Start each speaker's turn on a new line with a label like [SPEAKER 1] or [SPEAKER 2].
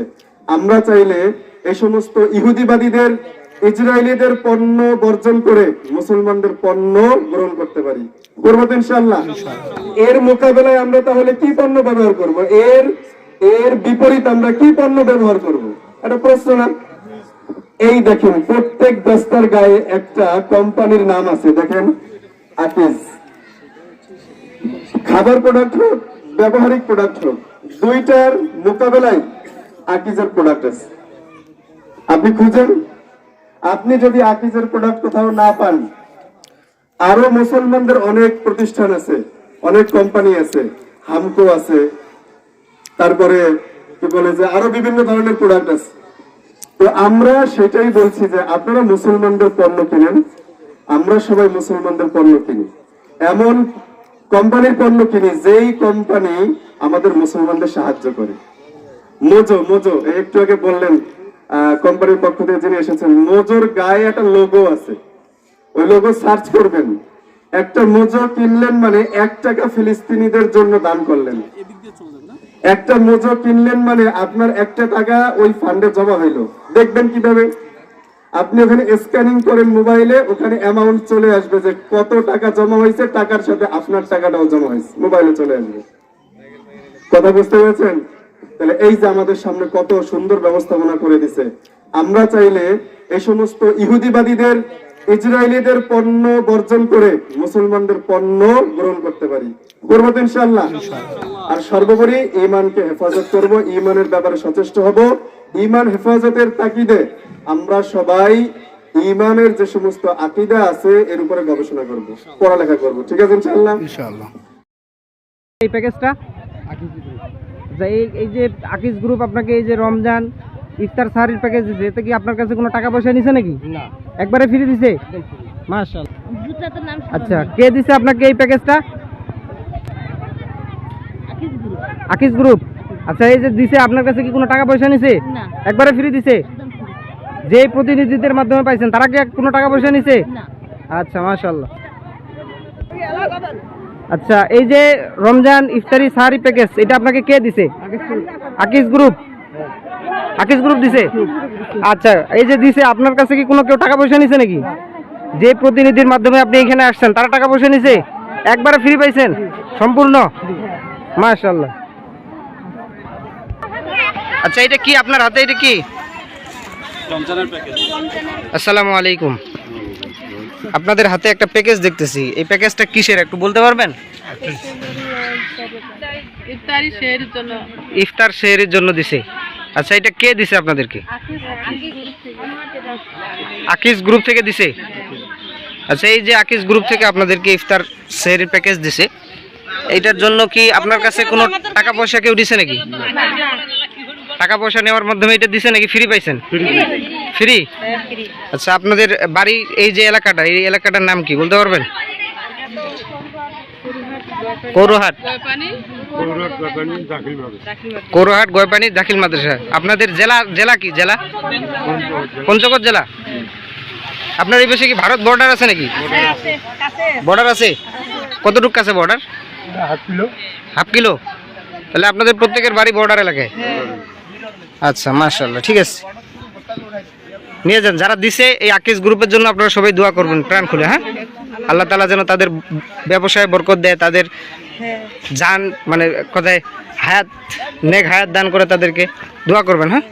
[SPEAKER 1] করে আমরা চাইলে এই সমস্ত ইহুদিবাদীদের ইসরায়েলিদের পণ্য বর্জন করে মুসলমানদের পণ্য গ্রহণ করতে পারি। করব ইনশাল্লাহ এর মোকাবেলায় আমরা তাহলে কি পণ্য ব্যবহার করব? এর এর বিপরীত আমরা কি পণ্য ব্যবহার করব? একটা প্রশ্ন না? এই দেখেন প্রত্যেক দস্তার গায়ে একটা কোম্পানির নাম আছে। দেখেন আকিজ খাবার প্রোডাক্ট হোক ব্যবহারিক প্রোডাক্ট হোক দুইটার মোকাবেলায় আকিজের প্রোডাক্ট আছে। আপনি খুঁজেন। আপনি যদি আকিজের প্রোডাক্ট কোথাও না পান, আরও মুসলমানদের অনেক প্রতিষ্ঠান আছে, অনেক কোম্পানি আছে, হামকো আছে, তারপরে কি বলে যে আরও বিভিন্ন ধরনের প্রোডাক্ট আছে। তো আমরা সেটাই বলছি যে আপনারা মুসলমানদের পণ্য কিনেন, আমরা সবাই মুসলমানদের পণ্য কিনি। এমন কোম্পানির পণ্য কিনি, যেই কোম্পানি আমাদের মুসলমানদের সাহায্য করে। মোজো মোজো একটু আগে বললেন কোম্পানির পক্ষ থেকে যিনি এসেছেন মোজোর গায়ে একটা লোগো আছে। ওই লোগো সার্চ করবেন। একটা মোজো কিনলেন মানে এক টাকা ফিলিস্তিনিদের জন্য দান করলেন। একটা মোজো কিনলেন মানে আপনার একটা টাকা ওই ফান্ডে জমা হইল। দেখবেন কীভাবে? আপনি ওখানে স্ক্যানিং করেন মোবাইলে ওখানে অ্যামাউন্ট চলে আসবে যে কত টাকা জমা হয়েছে টাকার সাথে আপনার টাকাটাও জমা হয়েছে মোবাইলে চলে আসবে। কথা বুঝতে পেরেছেন? তাহলে এই যে আমাদের সামনে কত সুন্দর ব্যবস্থাপনা করে দিছে। আমরা চাইলে এই সমস্ত ইহুদিবাদীদের ইসরায়েলিদের পণ্য বর্জন করে মুসলমানদের পণ্য গ্রহণ করতে পারি। করব তো ইনশাল্লাহ আর সর্বোপরি ইমানকে হেফাজত করব ইমানের ব্যাপারে সচেষ্ট হব। ইমান হেফাজতের তাকিদে আমরা সবাই ইমানের যে সমস্ত আকিদা আছে এর উপরে গবেষণা করব পড়ালেখা করব। ঠিক আছে ইনশাল্লাহ
[SPEAKER 2] ইনশাআল্লাহ।
[SPEAKER 3] এই প্যাকেজটা? আচ্ছা, এই এই যে আকিজ গ্রুপ আপনাকে এই যে রমজান ইফতার সাহারির প্যাকেজ দিছে এতে কি আপনার কাছে কোনো টাকা পয়সা নিছে নাকি?
[SPEAKER 2] না।
[SPEAKER 3] একবারে ফ্রি দিছে? মাশাল আচ্ছা কে দিছে আপনাকে এই প্যাকেজটা
[SPEAKER 4] আকিজ গ্রুপ
[SPEAKER 3] আকিজ গ্রুপ আচ্ছা এই যে দিছে আপনার কাছে কি কোনো টাকা পয়সা নিছে?
[SPEAKER 4] না।
[SPEAKER 3] একবারে ফ্রি দিছে? যে প্রতিনিধিদের মাধ্যমে পাইছেন তারা কি কোনো টাকা পয়সা নিছে?
[SPEAKER 4] না।
[SPEAKER 3] আচ্ছা মাশাল্লাহ আচ্ছা এই যে রমজান ইফতারি সাহারি প্যাকেজ এটা আপনাকে কে দিছে? আকিজ গ্রুপ আকিজ গ্রুপ দিছে? আচ্ছা এই যে দিছে আপনার কাছে কি কোনো কেউ টাকা পয়সা নিছে নাকি? যে প্রতিনিধির মাধ্যমে আপনি এখানে আসছেন তারা টাকা পয়সা নিছে? একবারে ফ্রি পাইছেন? সম্পূর্ণ? মাশাল্লাহ আচ্ছা এটা কি আপনার হাতে এটা কি? আসসালামু আলাইকুম। আপনাদের হাতে একটা প্যাকেজ দেখতেছি। এই প্যাকেজটা কিসের একটু বলতে পারবেন?
[SPEAKER 4] ইফতারি শেয়ারের জন্য।
[SPEAKER 3] দিছে। আচ্ছা এটা কে দিছে আপনাদেরকে? আকিস গ্রুপ থেকে দিছে? আচ্ছা এই যে আকিস গ্রুপ থেকে আপনাদেরকে ইফতার শেয়ারের প্যাকেজ দিছে। এইটার জন্য কি আপনার কাছে কোনো টাকা পয়সা কেউ দিছে নাকি? টাকা পয়সা নেওয়ার মাধ্যমে এটা দিছে নাকি ফ্রি পাইছেন? ফ্রি আচ্ছা আপনাদের বাড়ি এই যে এলাকাটা এই এলাকাটার নাম কি বলতে পারবেন? কৌরহাট। কৌরহাট গয়পানি দাখিল মাদ্রাসা। আপনাদের জেলা জেলা কি জেলা? পঞ্চগড়। জেলা। আপনার এই পাশে কি ভারত বর্ডার আছে নাকি? বর্ডার আছে কতটুক কাছে বর্ডার হাফ কিলো। তাহলে আপনাদের প্রত্যেকের বাড়ি বর্ডার এলাকায়। আচ্ছা মাশাল্লাহ ঠিক আছে। নিয়ে যান, যারা দিছে এই আকিস গ্রুপের জন্য আপনারা সবাই দোয়া করবেন, প্রাণ খুলে হ্যাঁ? আল্লাহ তালা যেন তাদের ব্যবসায় বরকত দেয়, তাদের যান মানে কোথায় হায়াত, নেক হায়াত দান করে তাদেরকে দোয়া করবেন হ্যাঁ?